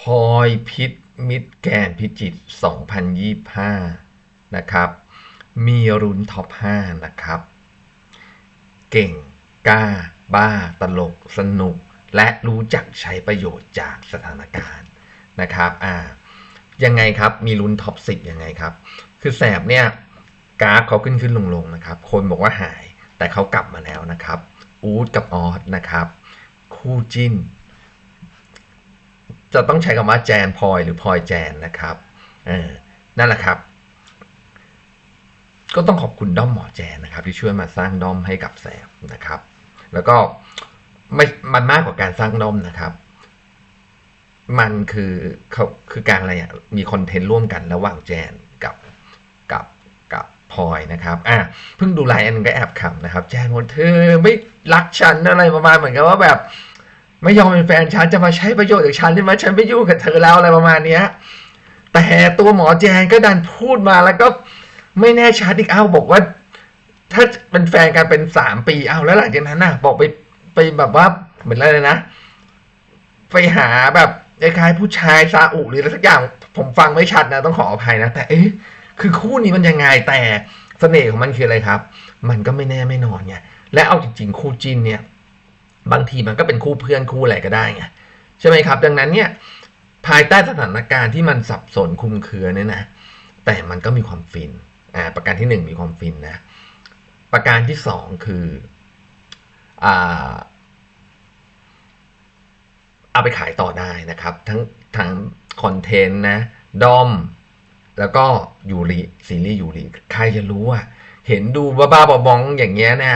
พลอยพิษมิตรแกนพิจิต 2025 นะครับ มีรุนท็อป 5 นะครับ เก่ง กล้า บ้า ตลก สนุก และรู้จักใช้ประโยชน์จากสถานการณ์นะครับอ่ายังไงครับ มีลุ้นท็อป 10 ยังไงครับ คือแสบเนี่ยกราฟเขาขึ้นขึ้นลงลงนะครับ คนบอกว่าหาย แต่เขากลับมาแล้วนะครับ อูดกับออสนะครับ คู่จิ้น จะต้องใช้คำว่าแจนพอยหรือพอยแจนนะครับนั่นแหละครับ ก็ต้องขอบคุณด้อมหมอแจนนะครับ ที่ช่วยมาสร้างด้อมให้กับแสบนะครับ แล้วก็ไม่มันมากกว่าการสร้างด้อมนะครับ มันคือเขาคือการอะไรอะมีคอนเทนต์ร่วมกันระหว่างแจนกับกับกับพลอยนะครับ อะเพิ่งดูไลน์อันก็แอบขำนะครับ แจนบอกเธอไม่รักฉันอะไรประมาณเหมือนกับว่าแบบ ไม่ยอมเป็นแฟนฉันจะมาใช้ประโยชน์จากฉันใช่ไหมฉันไม่ยุ่งกับเธอแล้วอะไรประมาณเนี้ยแต่ตัวหมอแจนก็ดันพูดมาแล้วก็ไม่แน่ชัดอีกเอ้าบอกว่า ถ้าเป็นแฟนกันเป็นสามปีเอาแล้วหลังจากนั้นน่ะ บอกไปไปแบบว่าเหมือนอะไรนะ ไปหาแบบคล้ายๆผู้ชายซาอุหรืออะไรสักอย่าง ผมฟังไม่ชัดนะต้องขออภัยนะ แต่เอ๊ะคือคู่นี้มันยังไงแต่เสน่ห์ของมันคืออะไรครับ มันก็ไม่แน่ไม่นอนไงและเอาจริงๆคู่จินเนี่ย บางทีมันก็เป็นคู่เพื่อนคู่อะไรก็ได้ไงใช่ไหมครับ ดังนั้นเนี่ยภายใต้สถานการณ์ที่มันสับสนคุมเครือเนี่ยนะแต่มันก็มีความฟินอ่าประการที่หนึ่งมีความฟินนะประการที่สองคืออ่าเอาไปขายต่อได้นะครับ ทั้งทั้งคอนเทนต์นะดอมแล้วก็ยูริซีรีส์ยูริใครจะรู้อะเห็นดูบ้าๆบองๆอย่างเงี้ยนะ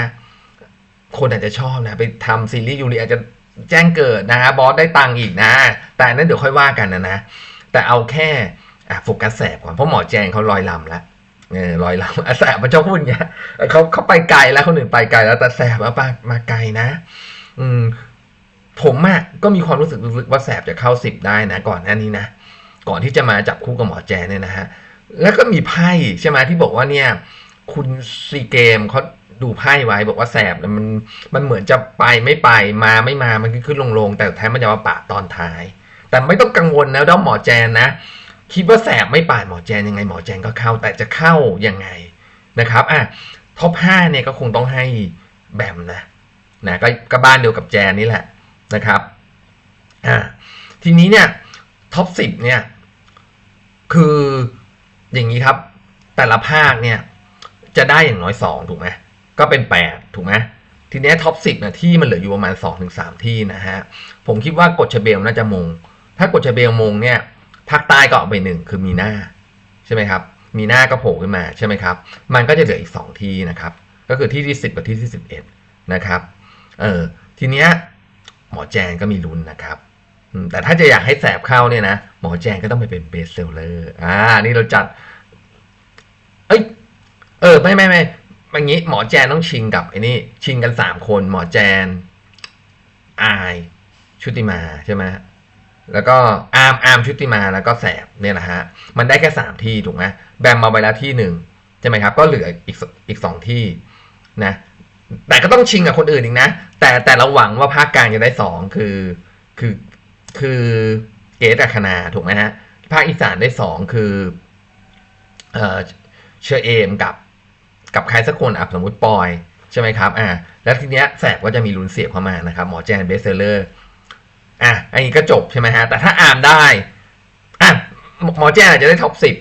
คนอาจจะชอบนะไปทำซีรีส์ยูริอาจจะแจ้งเกิดนะบอสได้ตังค์อีกนะ แต่นั้นเดี๋ยวค่อยว่ากันนะนะ แต่เอาแค่โฟกัสแสบก่อนเพราะหมอแจงเขาลอยลำแล้วเออลอยลำแสบมันชอบพูดอย่างเงี้ยเขาเขาไปไกลแล้วคนอื่นไปไกลแล้วแต่แสบมามาไกลนะ อืมผมอะก็มีความรู้สึกลึกๆว่าแสบจะเข้าสิบได้นะ ก่อนหน้านี้นะก่อนที่จะมาจับคู่กับหมอแจนเนี่ยนะฮะแล้วก็มีไพ่ใช่ไหมที่บอกว่าเนี่ย คุณซีเกมเขา ดูไพ่ไว้บอกว่าแสบมันมันเหมือนจะไปไม่ไปมาไม่มามันขึ้นลงลงแต่แท้มันจะมาปะตอนท้าย แต่ไม่ต้องกังวลนะด้อมหมอแจนนะคิดว่าแสบไม่ป่านหมอแจนยังไงหมอแจนก็เข้าแต่จะเข้ายังไงนะครับอะท็อปห้าเนี่ยก็คงต้องให้แบมนะนะก็ก็บ้านเดียวกับแจนนี่แหละนะครับอ่าทีนี้เนี่ยท็อปสิบเนี่ยคืออย่างนี้ครับแต่ละภาคเนี่ยจะได้อย่างน้อยสองถูกไหม ก็เป็นแปดถูกไหมทีเนี้ท็อปสิบนะที่มันเหลืออยู่ประมาณสองถึงสามที่นะฮะ ผมคิดว่ากดชเบลน่าจะมง ถ้ากดชเบลมงเนี่ยภาคใต้ก็เอาไปหนึ่งคือมีหน้าใช่ไหมครับ มีหน้าก็โผล่ขึ้นมาใช่ไหมครับ มันก็จะเหลืออีกสองที่นะครับ ก็คือที่ที่สิบกับที่ที่สิบเอ็ดนะครับ เออทีเนี้ยหมอแจงก็มีลุ้นนะครับแต่ถ้าจะอยากให้แสบเข้าเนี่ยนะหมอแจงก็ต้องไปเป็นเบสเซลเลอร์อ่านี่เราจัด เอ้ยเออไม่ไม่ไม่ อย่างนี้หมอแจนต้องชิงกับไอ้นี่ชิงกันสามคนหมอแจนอายชุติมาใช่ไหมแล้วก็อาร์มอาร์มชุติมาแล้วก็แสบเนี่ยนะฮะมันได้แค่สามที่ถูกไหมแบมมาไปแล้วที่หนึ่งใช่ไหมครับ ก็เหลืออีกสอีกสองที่นะแต่ก็ต้องชิงกับคนอื่นอีกนะ แต่แต่เราหวังว่าภาคกลางจะได้สองคือคือคือเกตอัคนาถูกไหมฮะภาคอีสานได้สองคือเอ่อเชอเอมกับ กับใครสักคนอะสมมติปอยใช่ไหมครับอ่าแล้วทีเนี้ยแสบก็จะมีลุ้นเสียบเข้ามานะครับหมอแจนเบสเซอร์อะอันนี้ก็จบใช่ไหมฮะแต่ถ้าอาร์มได้อะหมอแจนอาจจะได้ท็อปสิบ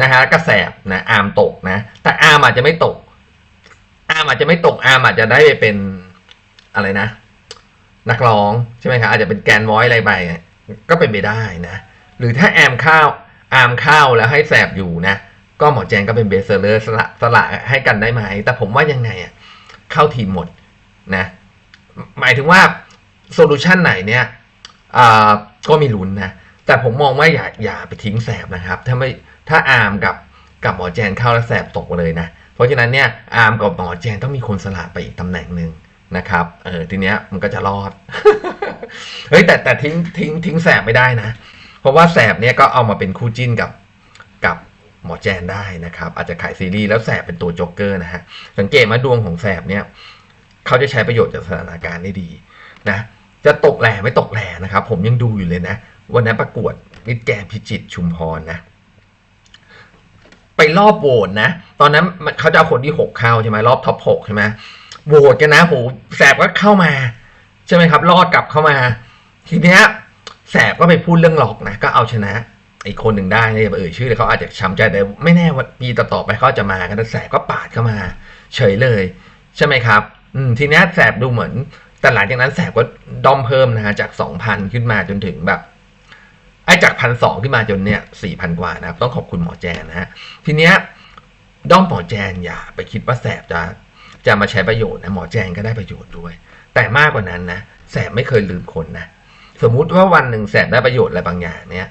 นะฮะก็แสบนะอาร์มตกนะ แต่อาร์มอาจจะไม่ตก อาร์มอาจจะไม่ตกอาร์มอาจจะได้ไปเป็นอะไรนะ นักร้องใช่ไหมครับอาจจะเป็นแกนวอยอะไรไปก็เป็นไปได้นะ หรือถ้าแอมข้าวอาร์มข้าวแล้วให้แสบอยู่นะ ก็หมอแจงก็เป็นเบสเซอร์สละสละให้กันได้ไหม แต่ผมว่ายังไงอะเข้าทีมหมดนะ หมายถึงว่าโซลูชันไหนเนี่ยก็มีลุ้นนะ แต่ผมมองว่าอย่าอย่าไปทิ้งแสบนะครับ ถ้าไม่ถ้าอาร์มกับกับหมอแจนเข้าแล้วแสบตกเลยนะ เพราะฉะนั้นเนี่ยอาร์มกับหมอแจนต้องมีคนสละไปอีกตำแหน่งหนึ่งนะครับ เออทีเนี้ยมันก็จะรอด เฮ้ยแต่แต่ทิ้งทิ้งทิ้งแสบไม่ได้นะ เพราะว่าแสบเนี่ยก็เอามาเป็นคู่จิ้นกับ หมอแจนได้นะครับ อาจจะขายซีรีส์แล้วแสบเป็นตัวโจ๊กเกอร์นะฮะสังเกตว่าดวงของแสบเนี่ยเขาจะใช้ประโยชน์จากสถานการณ์ได้ดีนะจะตกแหล่ไม่ตกแหล่นะครับ ผมยังดูอยู่เลยนะ วันนั้นประกวดมิตรแกนพิจิตชุมพรนะไปรอบโหวตนะ ตอนนั้นมันเขาจะเอาคนที่หกเข้าใช่ไหมรอบท็อปหกใช่ไหมโหวตกันนะโหแสบก็เข้ามา ใช่ไหมครับ รอดกลับเข้ามา ทีเนี้ยแสบก็ไปพูดเรื่องหลอกนะ ก็เอาชนะ อีกคนหนึ่งได้เนี่ยเอ่ยชื่อเลยเขาอาจจะช้ำใจแต่ไม่แน่ว่าปีต่อๆไปเขาจะมากันแสบก็ปาดเข้ามา เฉยเลย ใช่ไหมครับ อืมทีนี้แสบดูเหมือน แต่หลังจากนั้นแสบก็ดอมเพิ่มนะฮะจากสองพันขึ้นมาจนถึงแบบไอ้จากพันสองขึ้นมาจนเนี่ยสี่พันกว่านะครับ ต้องขอบคุณหมอแจนนะฮะทีเนี้ยด้อมหมอแจนอย่าไปคิดว่าแสบจะจะมาใช้ประโยชน์นะหมอแจนก็ได้ประโยชน์ด้วย แต่มากกว่านั้นนะแสบไม่เคยลืมคนนะสมมุติว่าวันหนึ่งแสบได้ประโยชน์อะไรบางอย่างเนี่ย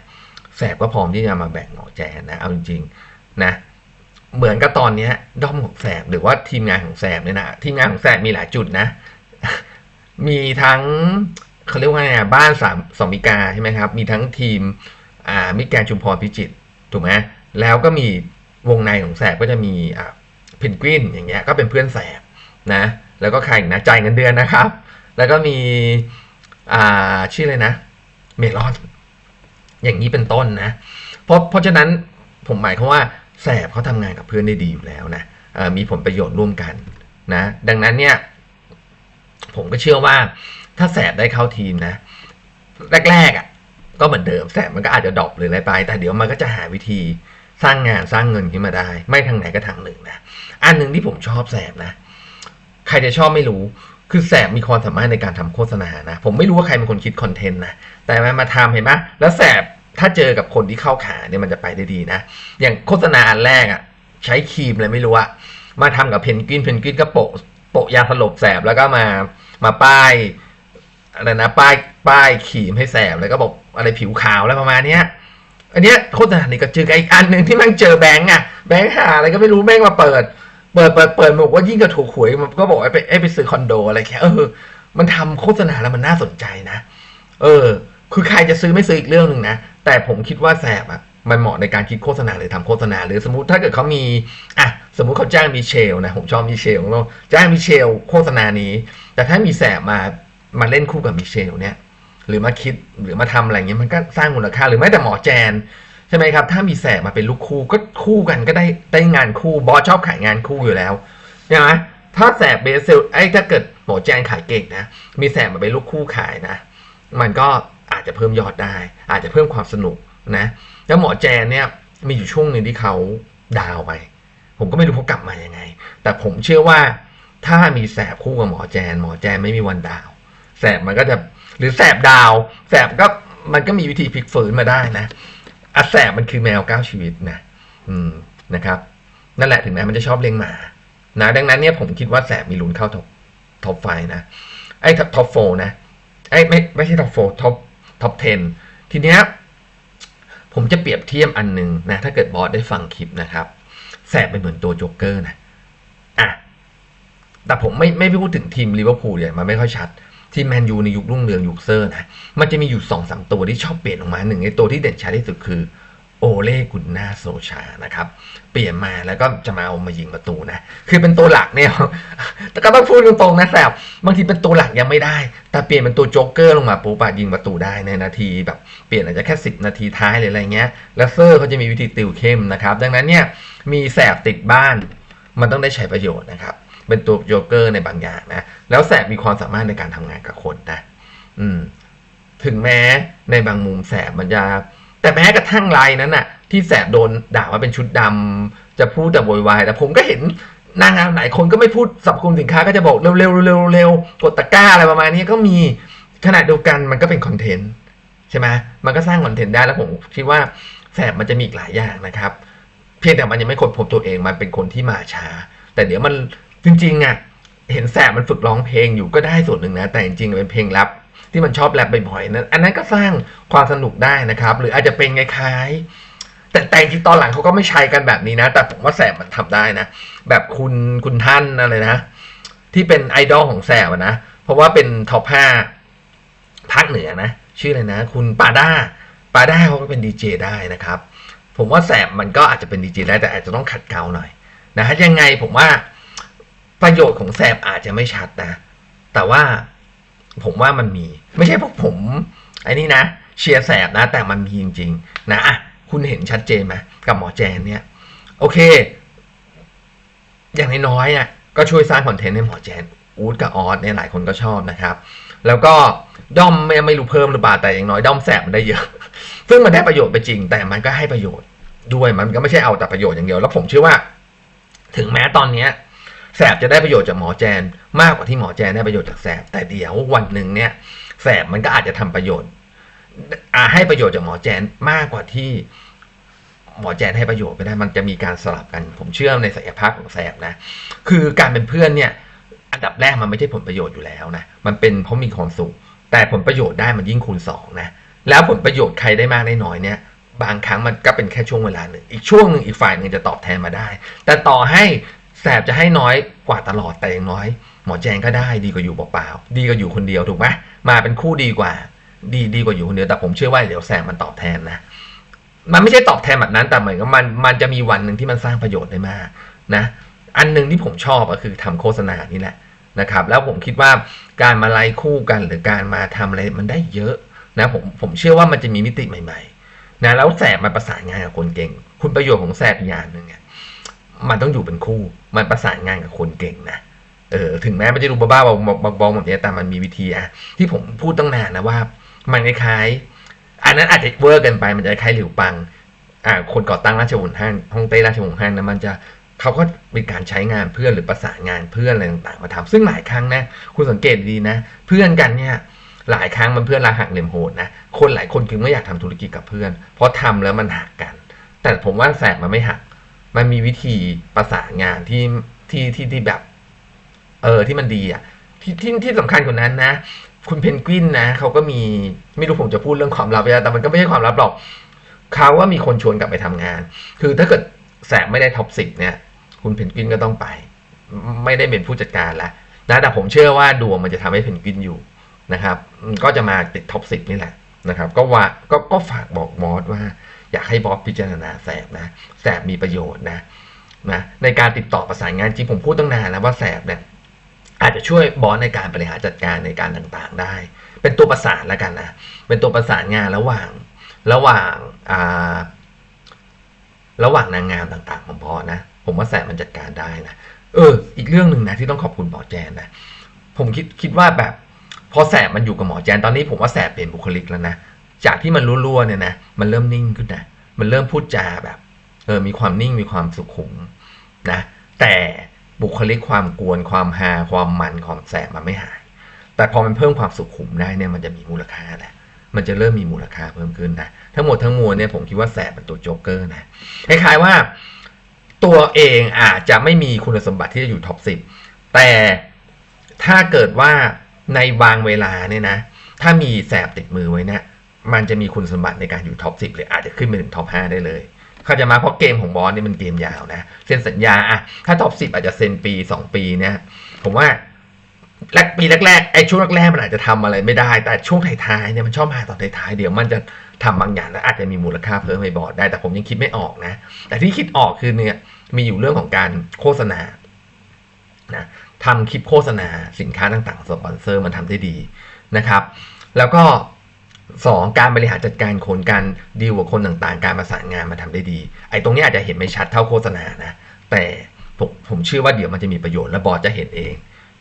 แสบก็พร้อมที่จะมาแบ่งหมอแจนนะ เอาจริงๆนะ เหมือนกับตอนนี้ด้อมของแสบหรือว่าทีมงานของแสบเนี่ยนะทีมงานของแสบมีหลายจุดนะ มีทั้งเขาเรียกว่าไงบ้านสามสมิกาใช่ไหมครับ มีทั้งทีมอ่ามิแกนชุมพรพิจิตถูกไหมแล้วก็มีวงในของแสบก็จะมีอ่าเพนกวินอย่างเงี้ยก็เป็นเพื่อนแสบนะ แล้วก็ใครอีกนะจ่ายเงินเดือนนะครับ แล้วก็มีอ่าชื่ออะไรนะ เมลอน อย่างนี้เป็นต้นนะ เพราะเพราะฉะนั้นผมหมายความว่าแสบเขาทำงานกับเพื่อนได้ดีอยู่แล้วนะมีผลประโยชน์ร่วมกันนะ ดังนั้นเนี่ยผมก็เชื่อว่าถ้าแสบได้เข้าทีมนะ แรกๆอะก็เหมือนเดิมแสบมันก็อาจจะดรอปหรืออะไรไป แต่เดี๋ยวมันก็จะหาวิธีสร้างงานสร้างเงินขึ้นมาได้ ไม่ทางไหนก็ทางหนึ่งนะอันหนึ่งที่ผมชอบแสบนะ ใครจะชอบไม่รู้คือแสบมีความสามารถในการทำโฆษณานะ ผมไม่รู้ว่าใครเป็นคนคิดคอนเทนต์นะ แต่มันมาทำเห็นไหมแล้วแสบ ถ้าเจอกับคนที่เข้าขาเนี่ยมันจะไปได้ดีนะ อย่างโฆษณาอันแรกอะใช้ครีมอะไรไม่รู้อะมาทำกับเพนกวินเพนกวินก็โปะโปะยาสลบแสบแล้วก็มามาป้ายอะไรนะป้ายป้ายครีมให้แสบแล้วก็บอกอะไรผิวขาวอะไรประมาณเนี้ย อันเนี้ยโฆษณานี่ก็เจออีกอันหนึ่งที่ม่งเจอแบงก์อะแบงก์หาอะไรก็ไม่รู้แม่งมาเปิด เปิดเปิดเปิดบอกว่ายิ่งกับถูกหวยมันก็บอกให้ไปให้ไปซื้อคอนโดอะไรแค่เออมันทำโฆษณาแล้วมันน่าสนใจนะ เออ คือใครจะซื้อไม่ซื้ออีกเรื่องหนึ่งนะ แต่ผมคิดว่าแสบอะมันเหมาะในการคิดโฆษณาหรือทำโฆษณา หรือสมมติถ้าเกิดเขามีอะสมมุติเขาจ้างมิเชลนะผมชอบมิเชลเนาะจ้างมิเชลโฆษณานี้ แต่ถ้ามีแสบมามาเล่นคู่กับมิเชลเนี่ยหรือมาคิดหรือมาทำอะไรเงี้ยมันก็สร้างมูลค่าหรือแม้แต่หมอแจนใช่ไหมครับ ถ้ามีแสบมาเป็นลูกคู่ก็คู่กันก็ได้ได้งานคู่บอสชอบขายงานคู่อยู่แล้วใช่ไหมถ้าแสบเบสเซลไอ้ถ้าเกิดหมอแจนขายเก่งนะมีแสบมาเป็นลูกคู่ขายนะ มันก็ อาจจะเพิ่มยอดได้ อาจจะเพิ่มความสนุกนะแล้วหมอแจนเนี่ยมีอยู่ช่วงหนึ่งที่เขาดาวไป ผมก็ไม่รู้เขากลับมาอยังไง แต่ผมเชื่อว่าถ้ามีแสบคู่กับหมอแจน หมอแจนไม่มีวันดาว แสบมันก็จะหรือแสบดาว แสบก็มันก็มีวิธีพลิกฝืนมาได้นะอะแสบมันคือแมวเก้าชีวิตนะอืมนะครับ นั่นแหละถึงแม้มันจะชอบเลี้ยงหมานะดังนั้นเนี่ยผมคิดว่าแสบมีลุ้นเข้าท็อปท็อปไฟนะไอ้ท็อปโฟนะไอ้ไม่ไม่ใช่ท็อปโฟท็อป ท็อป 10 ทีเนี้ยผมจะเปรียบเทียบอันหนึ่งนะ ถ้าเกิดบอสได้ฟังคลิปนะครับ แสบไปเหมือนตัวโจ๊กเกอร์นะอะแต่ผมไม่ไม่พูดถึงทีมลิเวอร์พูลเนี่ยมันไม่ค่อยชัด ทีมแมนยูในยุครุ่งเรืองยุคเซอร์นะ มันจะมีอยู่สองสามตัวที่ชอบเปลี่ยนออกมาหนึ่งในตัวที่เด่นชัดที่สุดคือ อเล่กุนนาโซชานะครับ เปลี่ยนมาแล้วก็จะมาเอามายิงประตูนะ คือเป็นตัวหลักเนี่ยแต่ก็ต้องพูดตรงๆนะแสบบางทีเป็นตัวหลักยังไม่ได้ แต่เปลี่ยนเป็นตัวโจ๊กเกอร์ลงมาปุ๊บอะยิงประตูได้ในนาทีแบบเปลี่ยนอาจจะแค่สิบนาทีท้ายหรืออะไรเงี้ย แล้วเซอร์เขาจะมีวิธีติวเข้มนะครับ ดังนั้นเนี่ยมีแสบติดบ้าน มันต้องได้ใช้ประโยชน์นะครับ เป็นตัวโจ๊กเกอร์ในบางอย่างนะ แล้วแสบมีความสามารถในการทำงานกับคนนะ อืม ถึงแม้ในบางมุมแสบมันจะ แต่แม้กระทั่งไลน์นั้นน่ะ ที่แสบโดนด่าว่าเป็นชุดดำจะพูดแต่โวยวายแต่ผมก็เห็นนางงามหลายคนก็ไม่พูดสรรพคุณสินค้าก็จะบอกเร็วๆเร็วๆเร็วๆกดตะกร้าอะไรประมาณนี้ก็มีขณะเดียวกันมันก็เป็นคอนเทนต์ใช่ไหมมันก็สร้างคอนเทนต์ได้แล้วผมคิดว่าแสบมันจะมีอีกหลายอย่างนะครับ เพียงแต่มันยังไม่คนพบตัวเองมันเป็นคนที่มาช้า แต่เดี๋ยวมันจริงๆอะเห็นแสบมันฝึกร้องเพลงอยู่ก็ได้ส่วนหนึ่งนะ แต่จริงๆเป็นเพลงแรป ที่มันชอบแรปบ่อยๆนั้นอันนั้นก็สร้างความสนุกได้นะครับ หรืออาจจะเป็นคล้ายๆแต่แต่จริงตอนหลังเขาก็ไม่ใช้กันแบบนี้นะ แต่ผมว่าแสบมันทำได้นะ แบบคุณคุณท่านอะไรนะ ที่เป็นไอดอลของแสบนะ เพราะว่าเป็นท็อปห้าภาคเหนือนะ ชื่ออะไรนะ คุณปาด้าปาด้าเขาก็เป็นดีเจได้นะครับ ผมว่าแสบมันก็อาจจะเป็นดีเจได้แต่อาจจะต้องขัดเกลาหน่อยนะฮะยังไงผมว่าประโยชน์ของแสบอาจจะไม่ชัดนะ แต่ว่า ผมว่ามันมี ไม่ใช่พวกผมไอ้นี่นะ เชียร์แสบนะ แต่มันมีจริง ๆ นะอะคุณเห็นชัดเจนไหมกับหมอแจนเนี่ย โอเค อย่างน้อยๆอะก็ช่วยสร้างคอนเทนต์ให้หมอแจนอูดกับออสเนี่ยหลายคนก็ชอบนะครับ แล้วก็ด้อมไม่ไม่รู้เพิ่มหรือเปล่าแต่อย่างน้อยด้อมแสบมันได้เยอะ ซึ่งมันได้ประโยชน์ไปจริง แต่มันก็ให้ประโยชน์ด้วยมันก็ไม่ใช่เอาแต่ประโยชน์อย่างเดียว แล้วผมเชื่อว่า ถึงแม้ตอนเนี้ย แสบจะได้ประโยชน์จากหมอแจน มากกว่าที่หมอแจนได้ประโยชน์จากแสบ แต่เดี๋ยววันหนึ่งเนี่ยแสบมันก็อาจจะทำประโยชน์อาให้ประโยชน์จากหมอแจนมากกว่าที่หมอแจนให้ประโยชน์ไปได้ มันจะมีการสลับกัน ผมเชื่อในศักยภาพของแสบนะ คือการเป็นเพื่อนเนี่ย อันดับแรกมันไม่ใช่ผลประโยชน์อยู่แล้วนะ มันเป็นเพราะมีความสุข แต่ผลประโยชน์ได้มันยิ่งคูณสองนะ แล้วผลประโยชน์ใครได้มากได้น้อยเนี่ย บางครั้งมันก็เป็นแค่ช่วงเวลาหนึ่ง อีกช่วงหนึ่งอีกฝ่ายหนึ่งจะตอบแทนมาได้ แต่ต่อให้ แสบจะให้น้อยกว่าตลอดแต่อย่างน้อย หมอแจงก็ได้ดีกว่าอยู่เปล่าๆดีกว่าอยู่คนเดียวถูกไหมมาเป็นคู่ดีกว่า ดีดีกว่าอยู่คนเดียวแต่ผมเชื่อว่าเดี๋ยวแสบมันตอบแทนนะมันไม่ใช่ตอบแทนแบบนั้นแต่เหมือนกับมันมันจะมีวันหนึ่งที่มันสร้างประโยชน์ได้มากนะอันหนึ่งที่ผมชอบก็คือทำโฆษณานี่แหละนะครับ แล้วผมคิดว่าการมาไล่คู่กันหรือการมาทำอะไรมันได้เยอะนะผมผมเชื่อว่ามันจะมีมิติใหม่ ๆนะแล้วแสบมันประสานงานกับคนเก่ง คุณประโยชน์ของแสบอย่างหนึ่งเนี่ย มันต้องอยู่เป็นคู่ มันประสานงานกับคนเก่งนะเออถึงแม้มันจะดูบ้าๆบอๆแบบนี้แต่มันมีวิธีอะที่ผมพูดตั้งนานนะว่า มันคล้ายๆอันนั้นอาจจะเวอร์กันไปมันจะคล้ายหลิวปังอ่าคนก่อตั้งราชวงศ์ฮั่นฮ่องเต้ราชวงศ์ฮั่นนะมันจะเขาก็มีการใช้งานเพื่อนหรือประสานงานเพื่อนอะไรต่างๆมาทำซึ่งหลายครั้งนะ คุณสังเกตดีนะ เพื่อนกันเนี่ยหลายครั้งมันเพื่อนราหักเหลี่ยมโหดนะคนหลายคนคือไม่อยากทำธุรกิจกับเพื่อน เพราะทำแล้วมันหักกัน แต่ผมว่าแสบมันไม่หัก มันมีวิธีประสานงานที่ที่ที่ที่แบบ เออที่มันดีอะ ที่ที่ที่สำคัญกว่านั้นนะ คุณเพนกวินนะเขาก็มีไม่รู้ผมจะพูดเรื่องความลับแล้วแต่มันก็ไม่ใช่ความลับหรอกเขาว่ามีคนชวนกลับไปทำงาน คือถ้าเกิดแสบไม่ได้ท็อปสิบเนี่ย คุณเพนกวินก็ต้องไป ไม่ได้เป็นผู้จัดการแล้วนะแต่ผมเชื่อว่าดวงมันจะทำให้เพนกวินอยู่นะครับ ก็จะมาติดท็อปสิบนี่แหละนะครับ ก็ว่าก็ก็ฝากบอกมอสว่า อยากให้บอสพิจารณาแสบนะแสบมีประโยชน์นะนะในการติดต่อประสานงานจริงผมพูดตั้งนานแล้วว่าแสบเนี่ยอาจจะช่วยบอสในการบริหารจัดการในการต่างๆได้ เป็นตัวประสานแล้วกันนะเป็นตัวประสานงานระหว่างระหว่างอ่าระหว่างนางงามต่างๆของบอสนะผมว่าแสบมันจัดการได้นะเออ อีกเรื่องหนึ่งนะที่ต้องขอบคุณหมอแจนนะผมคิดคิดว่าแบบพอแสบมันอยู่กับหมอแจนตอนนี้ผมว่าแสบเปลี่ยนบุคลิกแล้วนะ จากที่มันรั่วๆเนี่ยนะมันเริ่มนิ่งขึ้นนะมันเริ่มพูดจาแบบเออมีความนิ่งมีความสุขุมนะแต่บุคลิกความกวนความฮาความมันของแสบมันไม่หาย แต่พอมันเพิ่มความสุขุมได้เนี่ยมันจะมีมูลค่าแหละมันจะเริ่มมีมูลค่าเพิ่มขึ้นนะทั้งหมดทั้งมวลเนี่ยผมคิดว่าแสบเป็นตัวโจ๊กเกอร์นะคล้ายๆว่าตัวเองอาจจะไม่มีคุณสมบัติที่จะอยู่ท็อปสิบแต่ถ้าเกิดว่าในบางเวลาเนี่ยนะ ถ้ามีแสบติดมือไว้เนี่ย มันจะมีคุณสมบัติในการอยู่ท็อปสิบเลยอาจจะขึ้นไปถึงท็อปห้าได้เลยเขาใจมาเพราะเกมของบอสนี่มันเกมยาวนะเซ็นสัญญาอะถ้าท็อปสิบอาจจะเซ็นปีสองปีเนี่ยผมว่าแรกปีแรกๆไอ้ช่วงแรกๆมันอาจจะทำอะไรไม่ได้ แต่ช่วงท้ายๆเนี่ยมันชอบมาตอนท้ายๆเดี๋ยวมันจะทำบางอย่างแล้วอาจจะมีมูลค่าเพิ่มให้บอร์ดได้ แต่ผมยังคิดไม่ออกนะ แต่ที่คิดออกคือเนี่ยมีอยู่เรื่องของการโฆษณานะทำคลิปโฆษณาสินค้าต่างๆสปอนเซอร์มันทำได้ดีนะครับ แล้วก็ สองการบริหารจัดการคนการดีลกับคนต่างๆ การประสานงานมาทำได้ดี ไอ้ตรงนี้อาจจะเห็นไม่ชัดเท่าโฆษณานะ แต่ผมผมเชื่อว่าเดี๋ยวมันจะมีประโยชน์และบอสจะเห็นเอง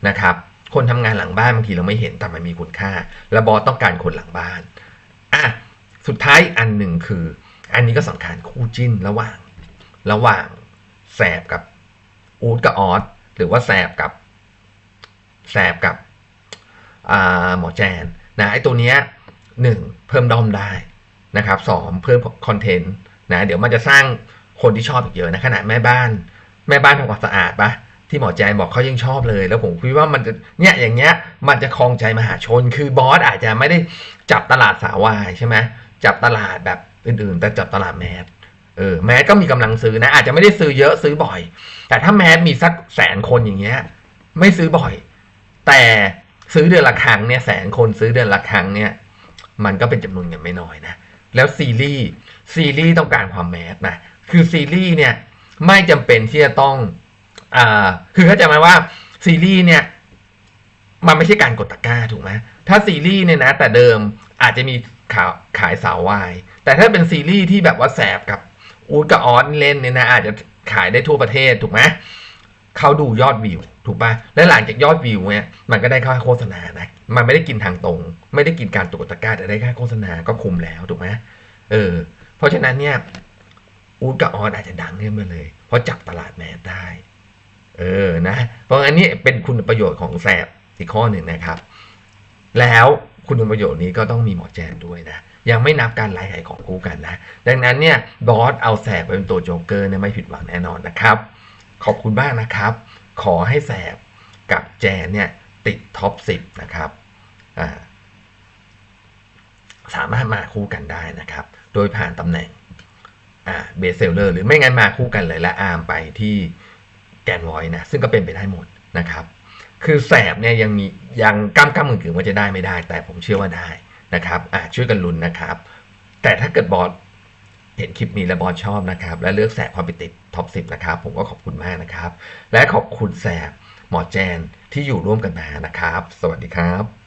นะครับ คนทำงานหลังบ้านบางทีเราไม่เห็นแต่มันมีคุณค่า และบอสต้องการคนหลังบ้านอะสุดท้ายอันหนึ่งคือ อันนี้ก็สำคัญคู่จิ้นระหว่าง ระหว่างแสบกับอูดกับออสหรือว่าแสบกับแสบกับหมอแจนนะไอ้ตัวเนี้ย หนึ่งเพิ่มดอมได้นะครับสองเพิ่มคอนเทนต์นะเดี๋ยวมันจะสร้างคนที่ชอบอีกเยอะนะขนาดแม่บ้าน แม่บ้านทำความสะอาดปะที่หมอแจนบอกเขายังชอบเลย แล้วผมคิดว่ามันจะเนี่ยอย่างเงี้ยมันจะคลองใจมหาชน คือบอสอาจจะไม่ได้จับตลาดสาววายใช่ไหมจับตลาดแบบอื่นๆ แต่จับตลาดแมสเออแมสก็มีกำลังซื้อนะ อาจจะไม่ได้ซื้อเยอะซื้อบ่อย แต่ถ้าแมสมีสักแสนคนอย่างเงี้ยไม่ซื้อบ่อย แต่ซื้อเดือนละครั้งเนี่ยแสนคนซื้อเดือนละครั้งเนี่ย มันก็เป็นจำนวนเงินไม่น้อยนะแล้วซีรีส์ซีรีส์ต้องการความแมสนะคือซีรีส์เนี่ยไม่จำเป็นที่จะต้องอ่าคือเข้าใจไหมว่าซีรีส์เนี่ยมันไม่ใช่การกดตะกร้าถูกไหมถ้าซีรีส์เนี่ยนะ แต่เดิมอาจจะมีขายขายสาววายแต่ถ้าเป็นซีรีส์ที่แบบว่าแสบกับอูดกับออสเล่นเนี่ยนะอาจจะขายได้ทั่วประเทศถูกไหม เขาดูยอดวิว ถูกปะและหลังจากยอดวิวเนี่ยมันก็ได้ค่าโฆษณานะมันไม่ได้กินทางตรง ไม่ได้กินการตรวจตะกร้าแต่ได้ค่าโฆษณาก็คุมแล้วถูกไหมเออ เพราะฉะนั้นเนี่ยอูดกับออสอาจจะดังขึ้นมาเลย เพราะจับตลาดแมสได้ เออนะ เพราะอันนี้เป็นคุณประโยชน์ของแสบอีกข้อหนึ่งนะครับ แล้วคุณประโยชน์นี้ก็ต้องมีหมอแจนด้วยนะ ยังไม่นับการไลฟ์ขายของคู่กันนะ ดังนั้นเนี่ยบอสเอาแสบไปเป็นตัวโจ๊กเกอร์เนี่ยไม่ผิดหวังแน่นอนนะครับ ขอบคุณมากนะครับ ขอให้แสบกับแจนเนี่ยติดท็อป 10 นะครับสามารถมาคู่กันได้นะครับ โดยผ่านตำแหน่งเบสเซลเลอร์หรือไม่งั้นมาคู่กันเลยและอาร์มไปที่แกนไวอยนะ ซึ่งก็เป็นไปได้หมดนะครับ คือแสบเนี่ยยังมียังกล้ามกล้ามกึ่งๆว่าจะได้ไม่ได้ แต่ผมเชื่อว่าได้นะครับช่วยกันลุ้นนะครับ แต่ถ้าเกิดบอส เห็นคลิปนี้แล้วบอลชอบนะครับ และเลือกแสบความไปติดท็อป 10 นะครับ ผมก็ขอบคุณมากนะครับ และขอบคุณแสบหมอแจนที่อยู่ร่วมกันมานะครับ สวัสดีครับ